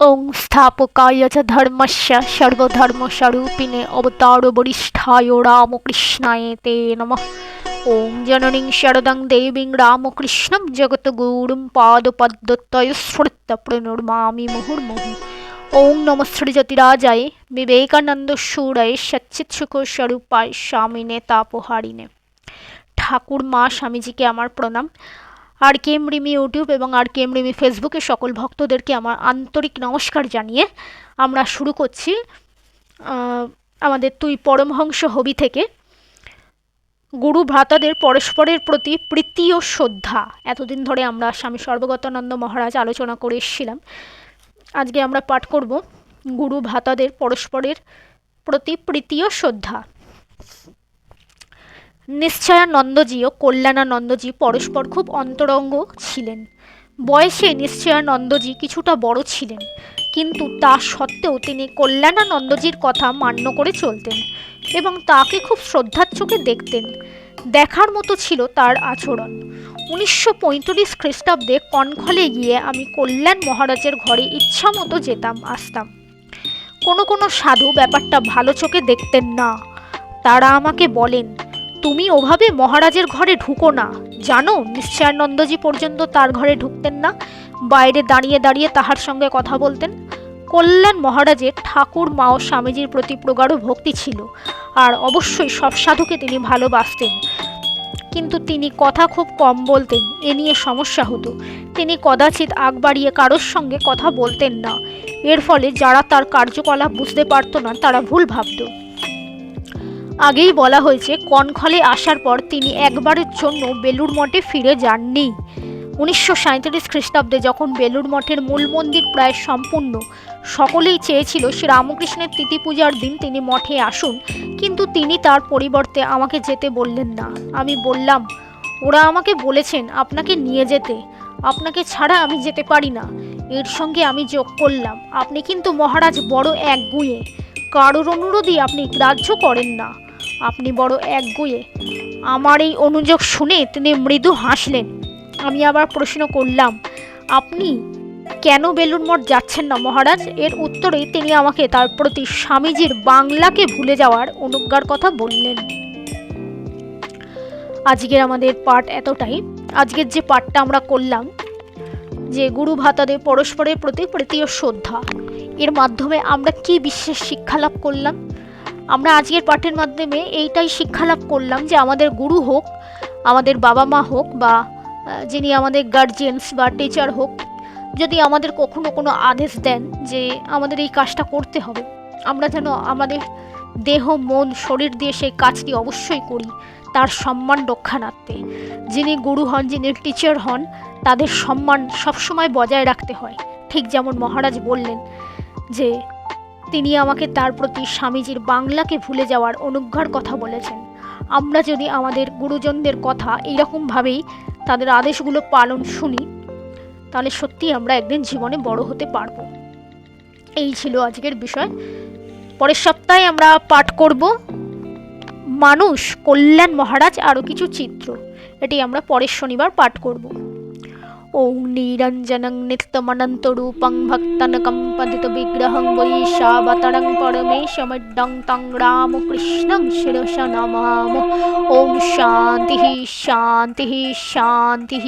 ওং স্থাপকায় চ ধর্মস্য সর্বধর্মস্বরূপিণে অবতার বরিষ্ঠায় রামকৃষ্ণায় তে নমঃ ওং জননীং শরদং দেবীং রামকৃষ্ণং জগৎগুরুং পাদপদ্মতয় স্মৃত্য প্রণর্মামি মুহুর্মুহু ওং নম শ্রীযতিরাজায় বিবেকানন্দ সুরায় সচ্চিৎসুখ স্বরূপায় স্বামিনে তাপহারিণে ঠাকুর মা, স্বামীজিকে আমার প্রণাম। আর কেম রিমি ইউটিউব এবং আর কেম রিমি ফেসবুকে সকল ভক্তদেরকে আমার আন্তরিক নমস্কার জানিয়ে আমরা শুরু করছি আমাদের তুই পরমহংস হবি থেকে। গুরু ভ্রাতাদের পরস্পরের প্রতি প্রীতি ও শ্রদ্ধা। এতদিন ধরে আমরা স্বামী সর্বগতানন্দ মহারাজ আলোচনা করে এসেছিলাম। আজকে আমরা পাঠ করব গুরু ভ্রাতাদের পরস্পরের প্রতি প্রীতি ও শ্রদ্ধা। নিশ্চয়ানন্দজি ও কল্যাণানন্দজি পরস্পর খুব অন্তরঙ্গ ছিলেন। বয়সে নিশ্চয়ানন্দজি কিছুটা বড় ছিলেন, কিন্তু তা সত্ত্বেও তিনি কল্যাণানন্দজির কথা মান্য করে চলতেন এবং তাকে খুব শ্রদ্ধার চোখে দেখতেন। দেখার মতো ছিল তার আচরণ। উনিশশো পঁয়ত্রিশ খ্রিস্টাব্দে কনখলে গিয়ে আমি কল্যাণ মহারাজের ঘরে ইচ্ছা মতো যেতাম, আসতাম। কোনো কোনো সাধু ব্যাপারটা ভালো চোখে দেখতেন না। তারা আমাকে বলেন তুমি ওভাবে মহারাজের ঘরে ঢুকো না। জানো, নিশ্চয়ানন্দজি পর্যন্ত তার ঘরে ঢুকতেন না। বাইরে দাঁড়িয়ে দাঁড়িয়ে তাহার সঙ্গে কথা বলতেন। কল্যাণ মহারাজের ঠাকুর, মা ও স্বামীজির প্রতি প্রগাঢ় ভক্তি ছিল আর অবশ্যই সব সাধুকে তিনি ভালোবাসতেন। কিন্তু তিনি কথা খুব কম বলতেন, এ নিয়ে সমস্যা হতো। তিনি কদাচিৎ আগ বাড়িয়ে কারোর সঙ্গে কথা বলতেন না। এর ফলে যারা তার কার্যকলাপ বুঝতে পারতো না, তারা ভুল ভাবতো। আগেই বলা হয়েছে, কনখলে আসার পর তিনি একবারের জন্য বেলুড় মঠে ফিরে যাননি। উনিশশো সাঁইত্রিশ খ্রিস্টাব্দে যখন বেলুড় মঠের মূল মন্দির প্রায় সম্পূর্ণ, সকলেই চেয়েছিল শ্রী রামকৃষ্ণের তিথি পূজার দিন তিনি মঠে আসুন, কিন্তু তিনি তার পরিবর্তে আমাকে যেতে বললেন না। আমি বললাম, ওরা আমাকে বলেছেন আপনাকে নিয়ে যেতে। আপনাকে ছাড়া আমি যেতে পারি না। এর সঙ্গে আমি যোগ করলাম। আপনি কিন্তু মহারাজ বড় একগুঁয়ে কারোর অনুরোধই আপনি গ্রাহ্য করেন না। আপনি বড় একগুঁয়ে আমার এই অনুযোগ শুনে তিনি মৃদু হাসলেন। আমি আবার প্রশ্ন করলাম, আপনি কেন বেলুন মঠ যাচ্ছেন না মহারাজ? এর উত্তরেই তিনি আমাকে তার প্রতি স্বামীজির বাংলাকে ভুলে যাওয়ার অনুজ্ঞার কথা বললেন। আজকের আমাদের পাঠ এতটাই। আজকের যে পাঠটা আমরা করলাম, যে গুরু ভাতাদের পরস্পরের প্রতি প্রীতি ও শ্রদ্ধা, এর মাধ্যমে আমরা কি বিশেষ শিক্ষা লাভ করলাম? আমরা আজকের পাঠের মাধ্যমে এইটাই শিক্ষা লাভ করলাম যে আমাদের গুরু হোক, আমাদের বাবা মা হোক বা যিনি আমাদের গার্জিয়ানস বা টিচার হোক, যদি আমাদের কখনো কোনো আদেশ দেন যে আমাদের এই কাজটা করতে হবে, আমরা যেন আমাদের দেহ, মন, শরীর দিয়ে সেই কাজটি অবশ্যই করি, তার সম্মান রক্ষানার্থে যিনি গুরু হন, যিনি টিচার হন, তাদের সম্মান সবসময় বজায় রাখতে হয়। ঠিক যেমন মহারাজ বললেন যে তিনি আমাকে তার প্রতি স্বামীজির বাংলাকে ভুলে যাওয়ার অনুজ্ঞার কথা বলেছেন। আমরা যদি আমাদের গুরুজনদের কথা এইরকমভাবেই তাদের আদেশগুলো পালন শুনি, তাহলে সত্যি আমরা একদিন জীবনে বড় হতে পারব। এই ছিল আজকের বিষয়। পরের সপ্তাহে আমরা পাঠ করব মানুষ, কল্যাণ মহারাজ, আরও কিছু চিত্র। এটি আমরা পরের শনিবার পাঠ করব। ওং নিরঞ্জনং নিত্যমনন্তরূপং ভক্তনকম পদিত বিগ্রহং বৈশাবতরং পরমেশমড্ডং তং রামকৃষ্ণং শিরসা নমাম ওম শান্তি শান্তি শান্তি